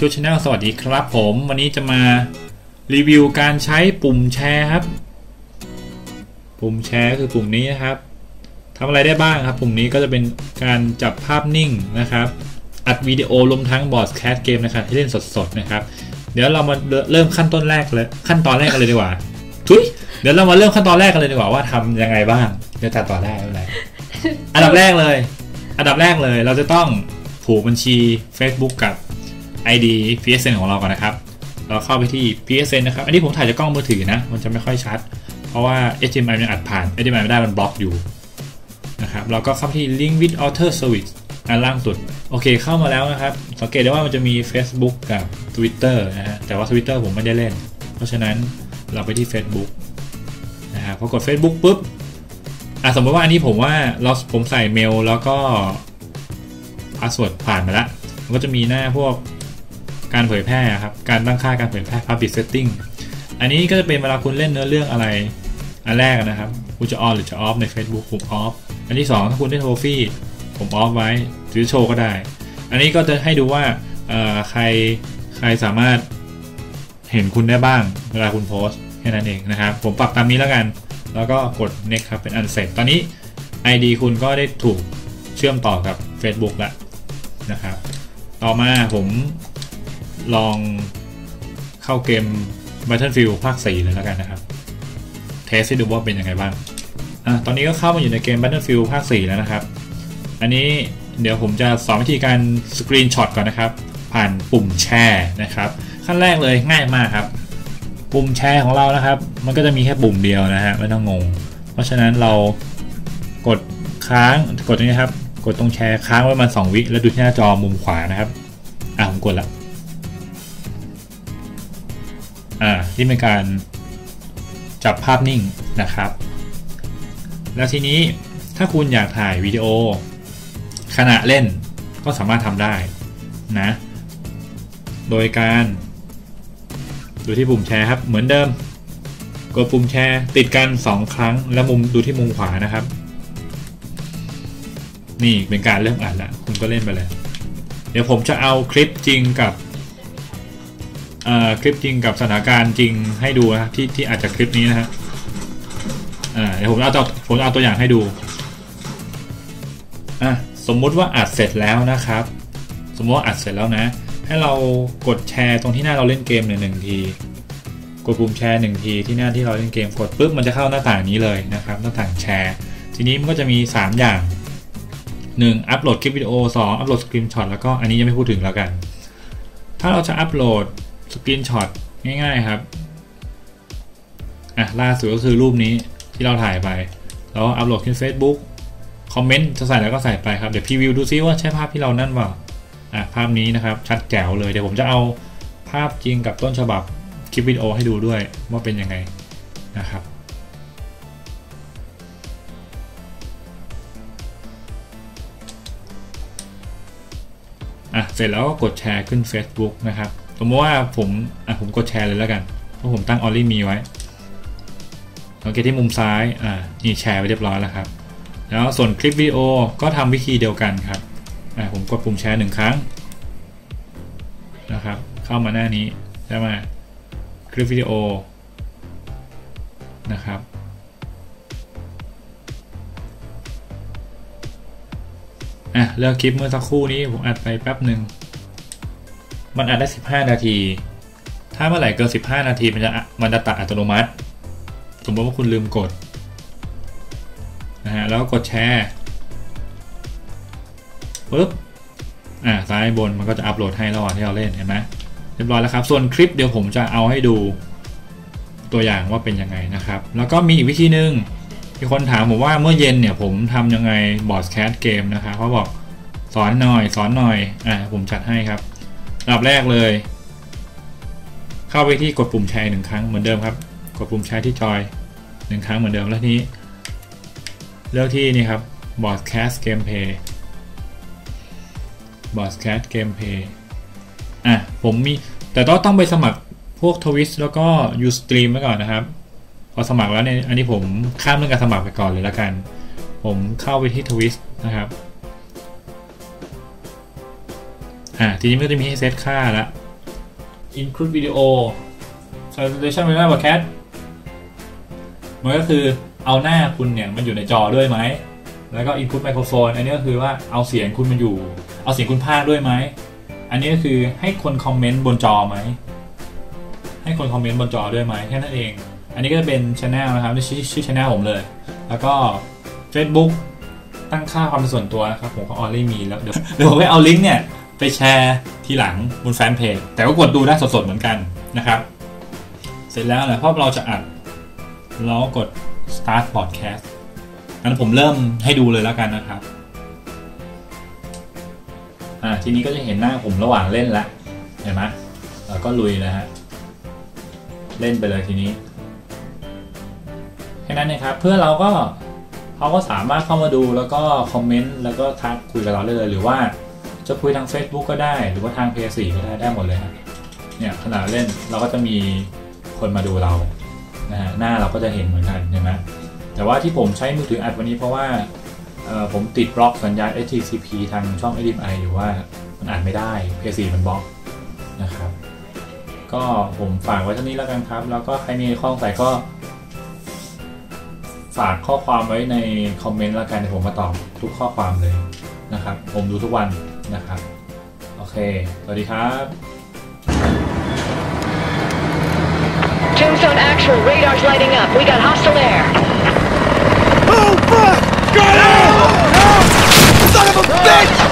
ชุดชาแนลสวัสดีครับผมวันนี้จะมารีวิวการใช้ปุ่มแชร์ครับ ปุ่มแชร์คือปุ่มนี้นะครับทำอะไรได้บ้างครับ ปุ่มนี้ก็จะเป็นการจับภาพนิ่งนะครับ อัดวิดีโอรวมทั้งบอร์ดแคสเกมนะครับที่เล่นสดๆนะครับ เดี๋ยวเรามาเริ่มขั้นต้นแรกเลยขั้นตอนแรกกันเลยดีกว่าทุยเดี๋ยวเรามาเริ่มขั้นตอนแรกกันเลยดีกว่าว่าทำยังไงบ้างเดี๋ยวตัดต่อได้อะไรอันดับแรกเลย อันดับแรกเลยเราจะต้องผูกบัญชี Facebook กับ ID PSN ของเราก่อนนะครับ เราเข้าไปที่ PSN นะครับ อันนี้ผมถ่ายจากกล้องมือถือนะ มันจะไม่ค่อยชัด เพราะว่า HDMI มันอัดผ่าน HDMI ไม่ได้มันบล็อกอยู่นะครับ เราก็เข้าที่ Link with Outer Service อันล่างสุด โอเคเข้ามาแล้วนะครับ สังเกตได้ว่ามันจะมี Facebook กับ Twitter นะฮะ แต่ว่า Twitter ผมไม่ได้เล่น เพราะฉะนั้นเราไปที่ Facebook นะครับพอกด Facebook ปุ๊บอะสมมติว่าอันนี้ผมว่าเราผมใส่เมลแล้วก็พาสเวิร์ดผ่านมาแล้วมันก็จะมีหน้าพวก การเผยแพร่ครับ การตั้งค่าการเผยแพร่ public setting อันนี้ก็จะเป็นเวลาคุณเล่นเนื้อเรื่องอะไร อันแรกนะครับ คุณจะออนหรือจะออฟใน Facebook ผมออฟ อันที่ 2 ถ้าคุณได้โทฟี่ผมออฟไว้หรือโชว์ก็ได้ อันนี้ก็จะให้ดูว่าใครใครสามารถเห็นคุณได้บ้างเวลาคุณโพสแค่นั้นเองนะครับ ผมปรับตามนี้แล้วกัน แล้วก็กด next ครับเป็นอันเสร็จตอนนี้ ID คุณก็ได้ถูกเชื่อมต่อกับ Facebook แล้วนะครับ ต่อมาผม ลองเข้าเกม Battlefield ภาค 4 เลยแล้วกันนะครับ เทสให้ดูว่าเป็นยังไงบ้างอะตอนนี้ก็เข้ามาอยู่ในเกม Battlefield ภาค 4 แล้วนะครับ อันนี้เดี๋ยวผมจะสอนวิธีการสกรีนช็อตก่อนนะครับ ผ่านปุ่มแชร์นะครับ ขั้นแรกเลยง่ายมากครับ ปุ่มแชร์ของเรานะครับ มันก็จะมีแค่ปุ่มเดียวนะฮะไม่ต้องงง เพราะฉะนั้นเรากดค้างกดตรงนี้ครับ กดตรงแชร์ค้างไว้มัน2วิแล้วดูที่หน้าจอมุมขวานะครับอ่าผมกดแล้ว อ่าที่เป็นการจับภาพนิ่งนะครับ แล้วทีนี้ถ้าคุณอยากถ่ายวิดีโอ ขณะเล่นก็สามารถทำได้นะ โดยการดูที่ปุ่มแชร์ครับเหมือนเดิม กดปุ่มแชร์ติดกัน 2 ครั้ง แล้วมุมดูที่มุมขวานะครับ นี่เป็นการเริ่มอัดแล้วคุณก็เล่นไปเลย เดี๋ยวผมจะเอาคลิปจริงกับ คลิปจริงกับสถานการณ์จริงให้ดูนะที่ที่อาจจะคลิปนี้นะฮะเดี๋ยวผมเอาตัวผมเอาตัวอย่างให้ดูอะสมมุติว่าอัดเสร็จแล้วนะครับ สมมติว่าอัดเสร็จแล้วนะ ให้เรากดแชร์ตรงที่หน้าเราเล่นเกมหนึ่งที กดปุ่มแชร์หนึ่งทีที่หน้าที่เราเล่นเกมกดปุ๊บมันจะเข้าหน้าต่างนี้เลยนะครับ หน้าต่างแชร์ ทีนี้มันก็จะมี 3 อย่าง 1. อัปโหลดคลิปวิดีโอ 2. อัปโหลดสกรีนช็อตแล้วก็อันนี้ยังไม่พูดถึงแล้วกัน ถ้าเราจะอัปโหลด สกรีนช็อตง่ายๆครับอะล่าสุดก็คือรูปนี้ที่เราถ่ายไป แล้วอัปโหลดขึ้น Facebook คอมเมนต์จะใส่แล้วก็ใส่ไปครับ เดี๋ยวพรีวิวดูซิว่าใช่ภาพที่เรานั่นเปล่าอะภาพนี้นะครับ ชัดแจ๋วเลย เดี๋ยวผมจะเอาภาพจริงกับต้นฉบับคลิปวิดีโอให้ดูด้วยว่าเป็นยังไงนะครับอะเสร็จแล้วก็กดแชร์ขึ้น Facebook นะครับ สมมติว่าผมอะผมกดแชร์เลยแล้วกัน เพราะผมตั้งออลลี่มีไว้สังเกตที่มุมซ้าย อ่า นี่แชร์ไปเรียบร้อยแล้วครับ แล้วส่วนคลิปวิดีโอก็ทำวิธีเดียวกันครับ อ่า ผมกดปุ่มแชร์หนึ่งครั้งนะครับ เข้ามาหน้านี้ได้มาคลิปวิดีโอนะครับ อะ เลือกคลิปเมื่อสักครู่นี้ผมอัดไปแป๊บหนึ่ง มันอัดได้ 15 นาที ถ้าเมื่อไหร่เกิน 15 นาทีมันจะมันจะตัดอัตโนมัติ สมมติว่าคุณลืมกดนะฮะแล้วกกดแชร์ปุ๊บอ่าซ้ายบนมันก็จะอัปโหลดให้ระหว่างที่เราเล่นเห็นไหมเรียบร้อยแล้วครับ ส่วนคลิปเดี๋ยวผมจะเอาให้ดูตัวอย่างว่าเป็นยังไงนะครับ แล้วก็มีอีกวิธีหนึ่งมีคนถามผมว่าเมื่อเย็นเนี่ยผมทำยังไงบอร์ดแคสเกมนะครับเขาบอกสอนหน่อยสอนหน่อยอ่าผมจัดให้ครับ อันดับแรกเลย เข้าไปที่กดปุ่มแชร์หนึ่งครั้งเหมือนเดิมครับ กดปุ่มแชร์ที่จอยหนึ่งครั้งเหมือนเดิมแล้วนี้ เลือกที่นี่ครับ broadcast gameplay broadcast gameplay อะ ผมมี แต่ต้องต้องไปสมัครพวกทวิสแล้วก็ Ustream ไว้ก่อนนะครับ พอสมัครแล้วเนี่ย อันนี้ผมข้ามเรื่องการสมัครไปก่อนเลยละกัน ผมเข้าไปที่ทวิสนะครับ อ่าทีนี้มันก็จะมีให้เซตค่าละ include video translation ไม่ได้ broadcast มันก็คือเอาหน้าคุณเนี่ยมันอยู่ในจอด้วยไหม แล้วก็ input microphone อันนี้ก็คือว่าเอาเสียงคุณมาอยู่ เอาเสียงคุณพากด้วยไหม อันนี้ก็คือให้คนคอมเมนต์บนจอไหม ให้คนคอมเมนต์บนจอด้วยไหมแค่นั้นเอง อันนี้ก็จะเป็นช anel นะครับนี่ชื่อชื่อช anel ผมเลย แล้วก็ Facebook ตั้งค่าความเป็นส่วนตัวนะครับผมก็ออลลี่มีแล้วเดี๋ยวเดี๋ยวผมไปเอาลิงก์เนี่ย ไปแชร์ทีหลังบนแฟนเพจแต่ก็กดดูได้สดๆเหมือนกันนะครับ เสร็จแล้วนะพราะเราจะอัดเรากด start podcast งั้นผมเริ่มให้ดูเลยแล้วกันนะครับอ่าทีนี้ก็จะเห็นหน้าผมระหว่างเล่นละเห็นไหมแล้วก็ลุยนะฮะเล่นไปเลยทีนี้แค่นั้นนะครับเพื่อเราก็เขาก็สามารถเข้ามาดูแล้วก็คอมเมนต์แล้วก็ทักคุยกับเราได้เลยหรือว่า จะคุยทาง Facebook ก็ได้ หรือว่าทาง PS4 ก็ได้ได้หมดเลยครับเนี่ยขณะเล่นเราก็จะมีคนมาดูเรานะฮะหน้าเราก็จะเห็นเหมือนกันเห็นไหมแต่ว่าที่ผมใช้มือถืออัดวันนี้เพราะว่าผมติดบล็อกสัญญาณ HTTP ทางช่อง HDMI อยู่ว่ามันอัดไม่ได้ PS4 มันบล็อกนะครับ ก็ผมฝากไว้เท่านี้แล้วกันครับ แล้วก็ใครมีข้อสงสัยก็ ฝากข้อความไว้ในคอมเมนต์แล้วกันเดี๋ยวผมมาตอบทุกข้อความเลยนะครับ ผมดูทุกวัน นะครับ โอเค สวัสดีครับ Tombstone actual, radar's lighting up. We got hostile air. Oh, fuck! Got him! Son of a bitch!